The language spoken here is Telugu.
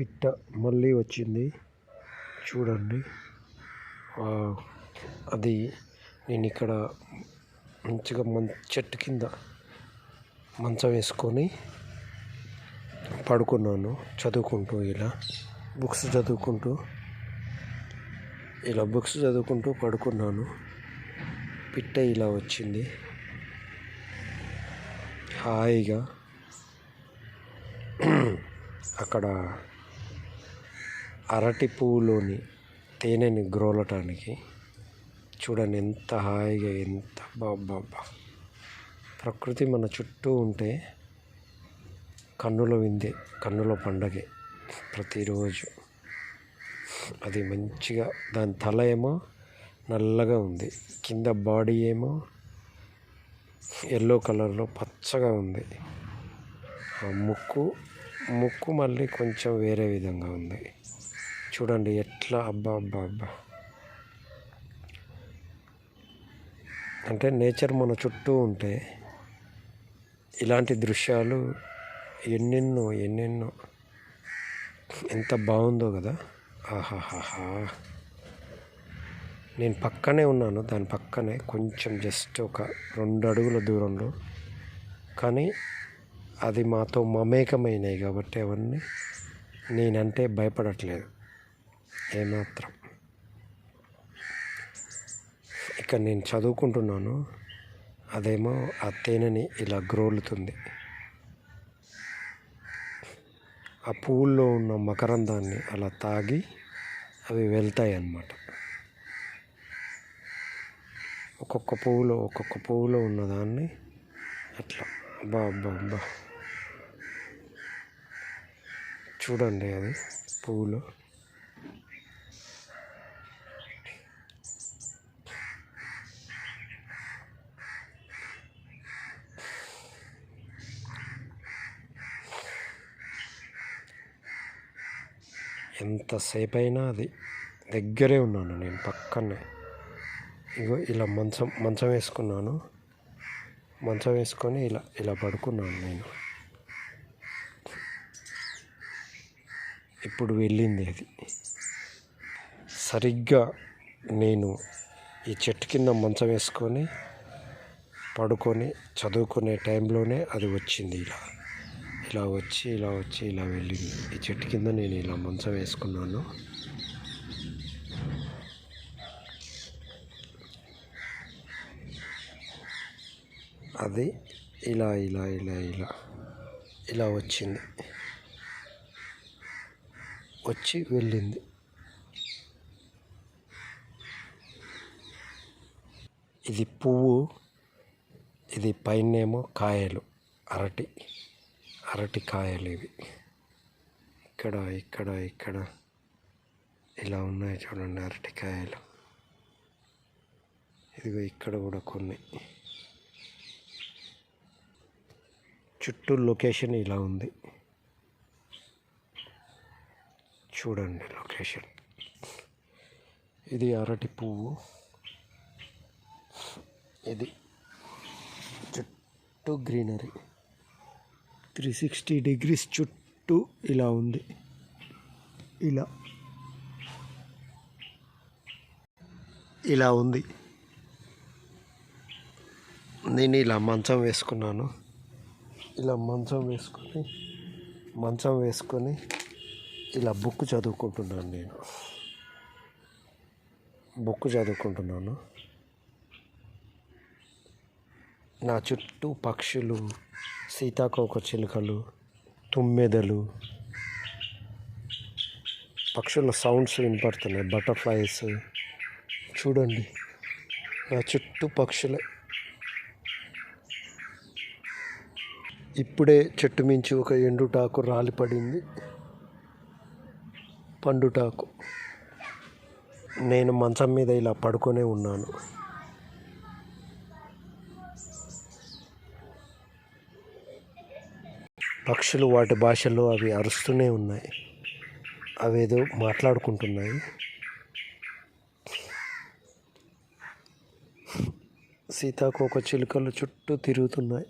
పిట్ట మళ్ళీ వచ్చింది. చూడండి. అది నేను ఇక్కడ మంచిగా మం చెట్టు కింద మంచం వేసుకొని పడుకున్నాను. చదువుకుంటూ ఇలా. బుక్స్ చదువుకుంటూ ఇలా బుక్స్ చదువుకుంటూ పడుకున్నాను. పిట్ట ఇలా వచ్చింది. హాయిగా. అక్కడ అరటి పువ్వులోని తేనెని గ్రోలటానికి చూడండి ఎంత హాయిగా ఎంత బాబ్బా ప్రకృతి మన చుట్టూ ఉంటే కన్నుల విందే కన్నుల పండగే ప్రతిరోజు. అది మంచిగా దాని తల ఏమో నల్లగా ఉంది కింద బాడీ ఏమో ఎల్లో కలర్లో పచ్చగా ఉంది. ఆ ముక్కు ముక్కు మళ్ళీ కొంచెం వేరే విధంగా ఉంది. చూడండి ఎట్లా? అబ్బా అబ్బా అబ్బా. అంటే నేచర్ మన చుట్టూ ఉంటే ఇలాంటి దృశ్యాలు ఎన్నెన్నో ఎన్నెన్నో. ఎంత బాగుందో కదా. ఆహాహాహా. నేను పక్కనే ఉన్నాను దాని పక్కనే. కొంచెం జస్ట్ ఒక రెండు అడుగుల దూరంలో. కానీ అది మాతో మమేకమైనవి కాబట్టి అవన్నీ నేనంటే భయపడట్లేదు. ఏమాత్రం. ఇక్కడ నేను చదువుకుంటున్నాను. అదేమో ఆ తేనెని ఇలా గ్రోలుతుంది. ఆ పువ్వుల్లో ఉన్న మకరందాన్ని అలా తాగి అవి వెళ్తాయి అన్నమాట ఒక్కొక్క పువ్వులో ఒక్కొక్క పువ్వులో ఉన్నదాన్ని అట్లా. అబ్బా అబ్బా అబ్బా. చూడండి అది పువ్వులో. ఎంతసేపు అయినా అది దగ్గరే ఉన్నాను. నేను పక్కనే. ఇగో ఇలా మంచం మంచం వేసుకున్నాను. మంచం వేసుకొని ఇలా ఇలా పడుకున్నాను నేను. ఇప్పుడు వెళ్ళింది అది. సరిగ్గా నేను ఈ చెట్టు కింద మంచం వేసుకొని పడుకొని చదువుకునే టైంలోనే అది వచ్చింది ఇలా. ఇలా వచ్చి ఇలా వచ్చి ఇలా వెళ్ళింది ఈ చెట్టు కింద నేను ఇలా మంచం వేసుకున్నాను. అది ఇలా ఇలా ఇలా ఇలా ఇలా వచ్చింది. వచ్చి వెళ్ళింది. ఇది పువ్వు ఇది పైనేమో కాయలు అరటి. అరటికాయలు ఇవి ఇక్కడ ఇక్కడ ఇక్కడ. ఇలా ఉన్నాయి చూడండి అరటికాయలు. ఇదిగో ఇక్కడ కూడా కొన్ని. చుట్టూ లొకేషన్ ఇలా ఉంది. చూడండి లొకేషన్. ఇది అరటి పువ్వు. ఇది చుట్టూ గ్రీనరీ. త్రీ సిక్స్టీ డిగ్రీస్ చుట్టూ ఇలా ఉంది. ఇలా. ఇలా ఉంది. నేను ఇలా మంచం వేసుకున్నాను. ఇలా మంచం వేసుకొని మంచం వేసుకొని ఇలా బుక్ చదువుకుంటున్నాను నేను. బుక్ చదువుకుంటున్నాను. నా చుట్టూ పక్షులు సీతాకోక చిలుకలు తుమ్మెదలు. పక్షుల సౌండ్స్ వినపడుతున్నాయి బటర్ఫ్లైస్ చూడండి నా చుట్టూ పక్షుల. ఇప్పుడే చెట్టు మించి ఒక ఎండుటాకు రాలిపడింది. పండుటాకు. నేను మంచం మీద ఇలా పడుకొనే ఉన్నాను. పక్షులు వాటి భాషలో అవి అరుస్తూనే ఉన్నాయి. అవేదో మాట్లాడుకుంటున్నాయి. సీతాకోక చిలుకలు చుట్టూ తిరుగుతున్నాయి.